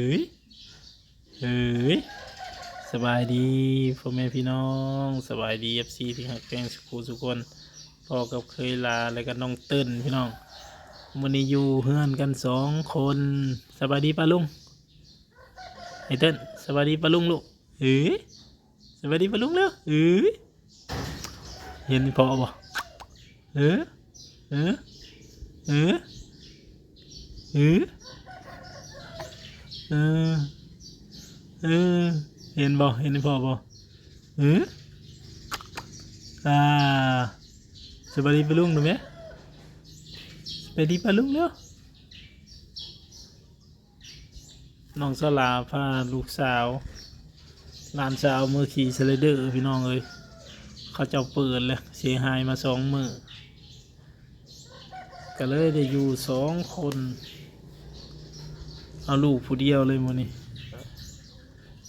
เฮ้ยเฮ้ยสบายดีพ่อแม่พี่น้องสบายดีเอฟซีที่หักแกงสุขสุกคนพ่อกับเคยลาแล้วก็น้องเติ้นพี่น้องวันนี้อยู่เพื่อนกันสองคนสบายดีป้าลุงไอเติ้นสบายดีป้าลุงลูกเฮ้ยสบายดีป้าลุงเร็วเฮ้ยเห็นพ่อบ่เออเออเออเออ เออ เออ เห็นบ่เห็นพ่อบ่เอออ่าสบายดีปลุงหนูไหมสบายดีปลุงเร็วน้องสลาพาลูกสาวลานสาวมือขี่สไลเดอร์พี่น้องเอ้ยเขาเจ้าเปิดเลยเสียหายมาสองมือก็เลยได้อยู่สองคน เอาลูกผู้เดียวเลยมื้อนี้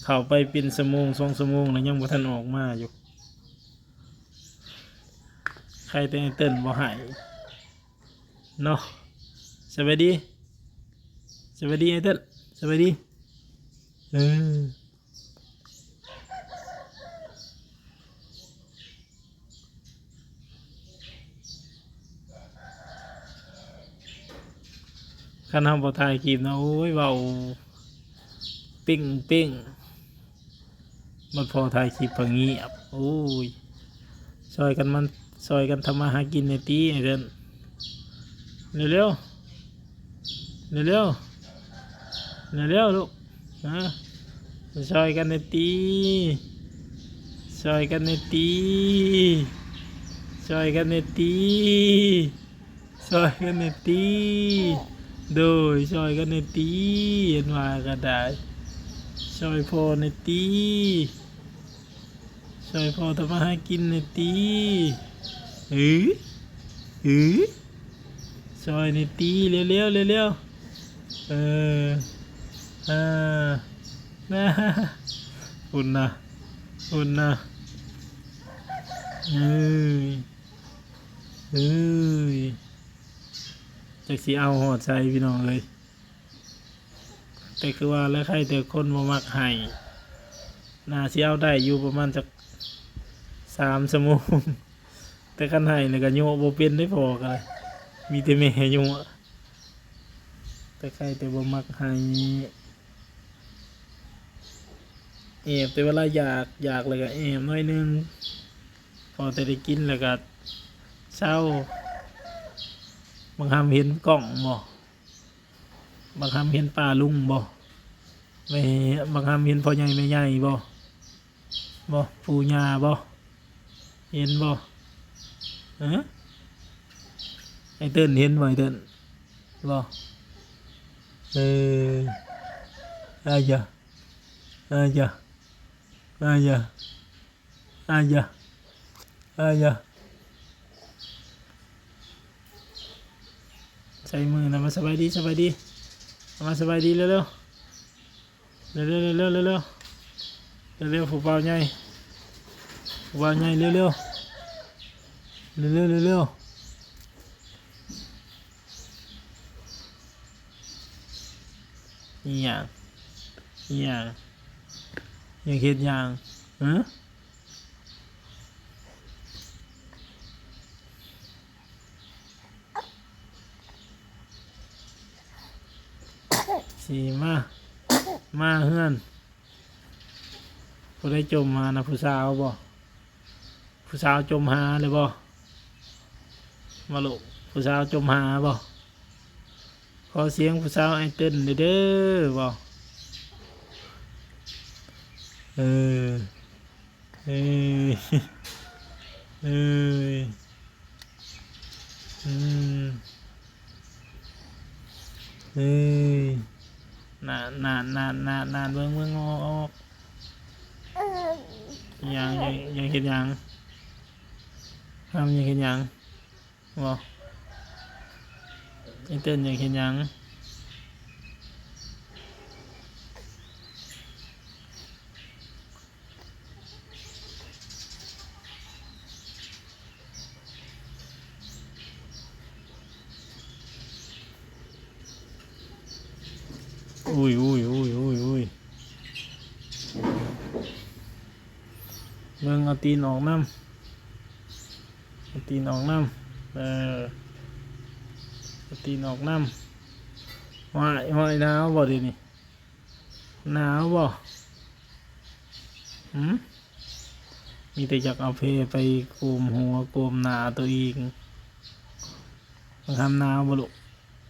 เข้าไปเป็นสมงสองสมงแล้วยังบ่ทันออกมาอยู่ ใครแต่ไอเต้นบ่หายเนาะสวัสดีสวัสดีไอ้เต้นสวัสดีเออ คันทำบ่ถ่ายคลิปนะโอ้ยเว้าปิ้งปิ้งมันพอถ่ายคลิปเพิ่งเงียบโอ้ยซอยกันมันซอยกันทำมาหากินในตีไอ้เดินเร็วเร็วเร็วเร็วเร็วเร็วลูกฮะซอยกันในตีซอยกันในตีซอยกันในตีซอยกันในตี โดยซอยกันในตีเห็นว่าก็ได้ซอยพอในตีซอยพอทำมาหากินในตีเออเออซอยในตีเร็วเร็วเร็วเร็วเอออ่านะอุ่นนะอุ่นนะเอ้ยเอ้ย จักสีเอาหอดใจพี่น้องเลย แต่คือว่าแล้วใครแต่คนมามักให้น่าสิเอาได้อยู่ประมาณจักสามชั่วโมงแต่คันให้เนี่ยก็โยบเป็นได้พอกันเลยมีแต่แม่โยแต่ใครแต่บ่มักให้แอบแต่เวลาอยากอยากเลยก็แอบน้อยนึงพอแต่ได้กินแล้วก็เศร้า บางคำเห็นกล้องบ่บางคำเห็นป่าลุงบ่ไม่บางคำเห็นพ่อใหญ่แม่ใหญ่บ่บ่ปู่ย่าบ่เห็นบ่เออไอเติ้นเห็นบ่ไอเติ้นบ่เอออายะอายะอายะอายะอายะ ใช้มือนะมาสบายดีสบายดีมาสบายดีเร็วเร็วเร็วเร็วเร็วเร็วเร็วผูกเบาใหญ่ผูกเบาใหญ่เร็วเร็วเร็วเร็วเร็วอย่างอย่างอย่างเห็ดอย่างฮะ สีมา มาเฮือนผู้ได้จมหานะผู้สาวบ่ผู้สาวจมหาเลยบ่มาลูกผู้สาวจมหาบ่ขอเสียงผู้สาวไอเต้นเด้อเด้อบ่เออเอ้ยเอ้ยอืมเอ้ย นานนานนานนานนานเบื้องเบื้องออกออกยังยังยังเห็นยังทำยังเห็นยังบ่ไอเต้นยังเห็นยัง อุ้ยอุ้ยอุ้ยอุ้ยอุ้ยเบิ่งอาตีนออกน้ำอตีนออกน้ำเอออตีนออกน้ำหอยหอยหนาวบ่ดีนี่หนาวบ่หืมมีแต่อยากเอาเพไปโกมหัวโกมหนาตัวเองทำหนาวบ่ลูก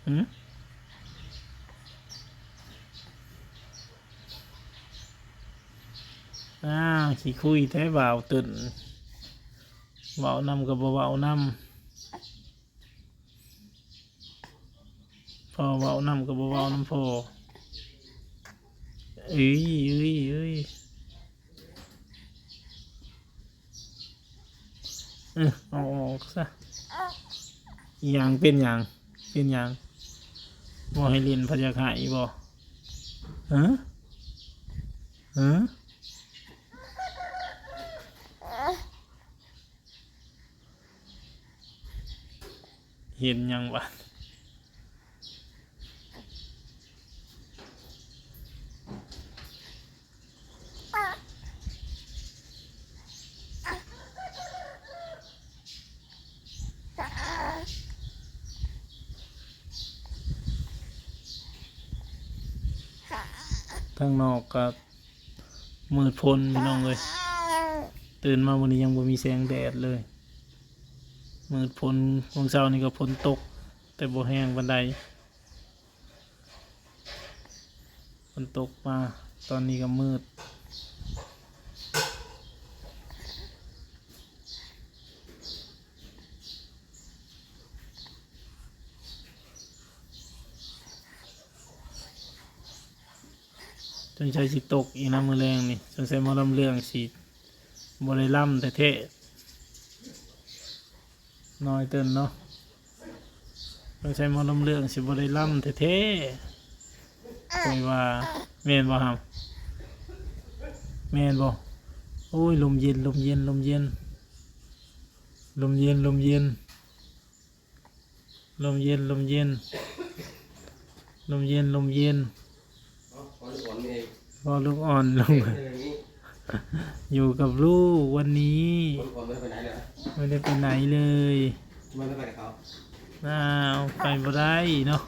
หืม อ้าขี้คุยแท้บ่าวตื่นเบานำกับบ่เบานำพอเบานำกับบ่เบานำพอเอ้ยเอ้ยเอ้ยเออเอาออกซะอย่างเป็นอย่างเป็นอย่างบ่ให้เรียนพยาขายบ่ฮะฮะ เห็นยังวะทางนอกก็มืดพ้นพี่น้องเลย ตื่นมาวันนี้ยังบ่มีแสงแดดเลย มืดฝนวงเช้านี่ก็ฝนตก แต่บ่แห้งบันไดฝนตกมา ตอนนี้ก็มืด จนใช้สิตกอีกน้ำมือแรงนี่จนใช้มอลำเรื่องสีบริล่ำแต่เทะ น้อยเตินเนาะเราใช้หมอลำเรื่องสิบได้ล่ำเท่ๆคอยว่าแม่นบ่ครับแม่นบ่โอ้ยลมเย็นลมเย็นลมเย็นลมเย็นลมเย็นลมเย็นลมเย็นลมเย็นลมเย็นอ๋อขอลูกอ่อนนี่เองพอลูกอ่อนลงเอออย่างนี้อยู่กับลูกวันนี้ขอลูกอ่อนไม่ได้ไปไหนเลยนะไม่ได้ไปไหนเลยทำไมไม่ไปกับเขาอ้าวไปบ่ได้เนาะ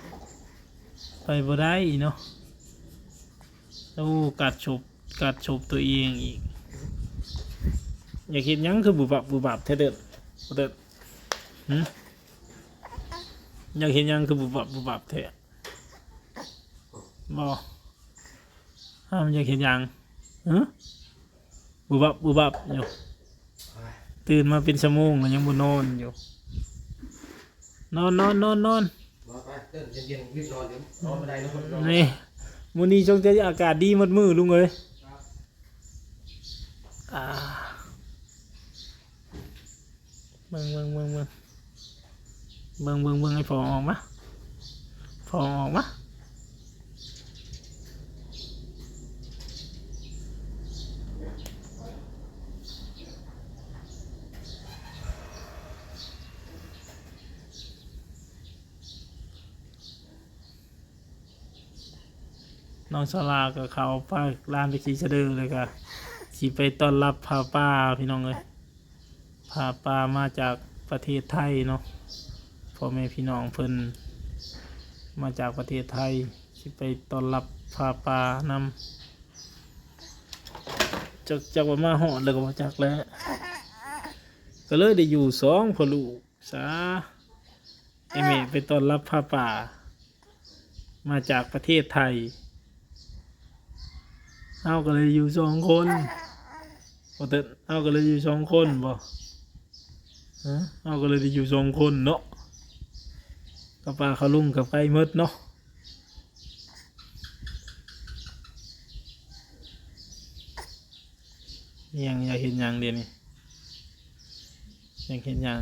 ไปบ่ได้เนาะโอ้กัดฉบกัดฉบตัวเองอีก อยากเห็นหยังคือบุบับบุบับแท้เด็ดบ่เด็ดหึอยากเห็นหยังคือบุบับบุบับแท้บ่ห้ามอยากเห็นหยังฮะ บุบับบุบับอยู่ตื่นมาเป็นชั่วโมงแล้วยังบ่นอนอยู่ นอนนอนนอนนอนนอนไปเต้นเย็นๆรีบนอนเดี๋ยวนอนไม่ได้นะคนนอนนี่มื้อนี้ช่วงจะอากาศดีหมดมือลุงเอ้ยอ่าเบิ่งเบิ่งเบิ่งเบิ่งเบิ่งเบิ่งเบิ่งให้พอออกมาพอออกมา น้องสลากับเขาไปร้านไปขี่เสะดือเลยค่ะสิไปต้อนรับพาป้าพี่น้องเอ้ยพาป้ามาจากประเทศไทยเนาะพ่อแม่พี่น้องเพิ่นมาจากประเทศไทยสิไปต้อนรับพาป้านำจากจากว่ามาหอดเลยก็มาจากแล้ว ก็เลยได้อยู่สองพลูกสาไอเมไปต้อนรับพาป่า มาจากประเทศไทย เอาก็เลยอยู่สองคนบ่เต้นเอาก็เลยอยู่สองคนบ่ฮะเอาก็เลยได้อยู่สองคนเนาะกับปลาเขาลุ่งกับไก่มดเนาะยังอยากเห็นยังเดี๋ยวนี้อยากเห็นยัง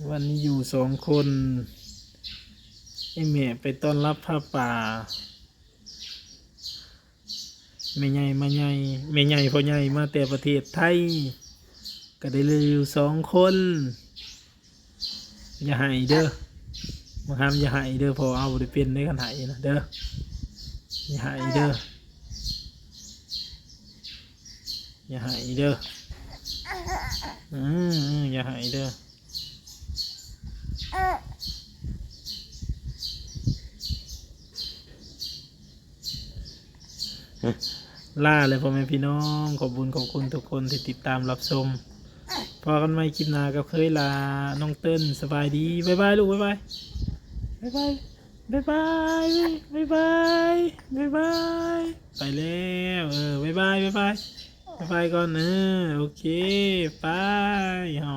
วันนี้อยู่สองคนไอแม่ไปต้อนรับผ้าป่าแม่ใหญ่มาใหญ่แม่ใหญ่พอใหญ่มาแต่ประเทศไทย ก็ได้เลยอยู่สองคน อย่าให้เด้อบังคับอย่าให้เด้อพอเอาได้เป็นได้กันให้นะเด้ออย่าให้เด้ออย่าให้เด้ออืมอืมอย่าให้เด้อ ล่าเลยพ่อแม่พี่น้องขอบคุญขอบคุณทุกคนที่ติดตามรับชมพอกันใหม่คลิปหน้ากับเคยลาน้องเติ้ลสบายดีบ๊ายบายลูกบ๊ายบายบ๊ายบายบ๊ายบายบ๊ายบายบ๊ายบายไปแล้วเออบ๊ายบายบ๊ายบายบ๊ายบายก่อนเออโอเคไปเฮา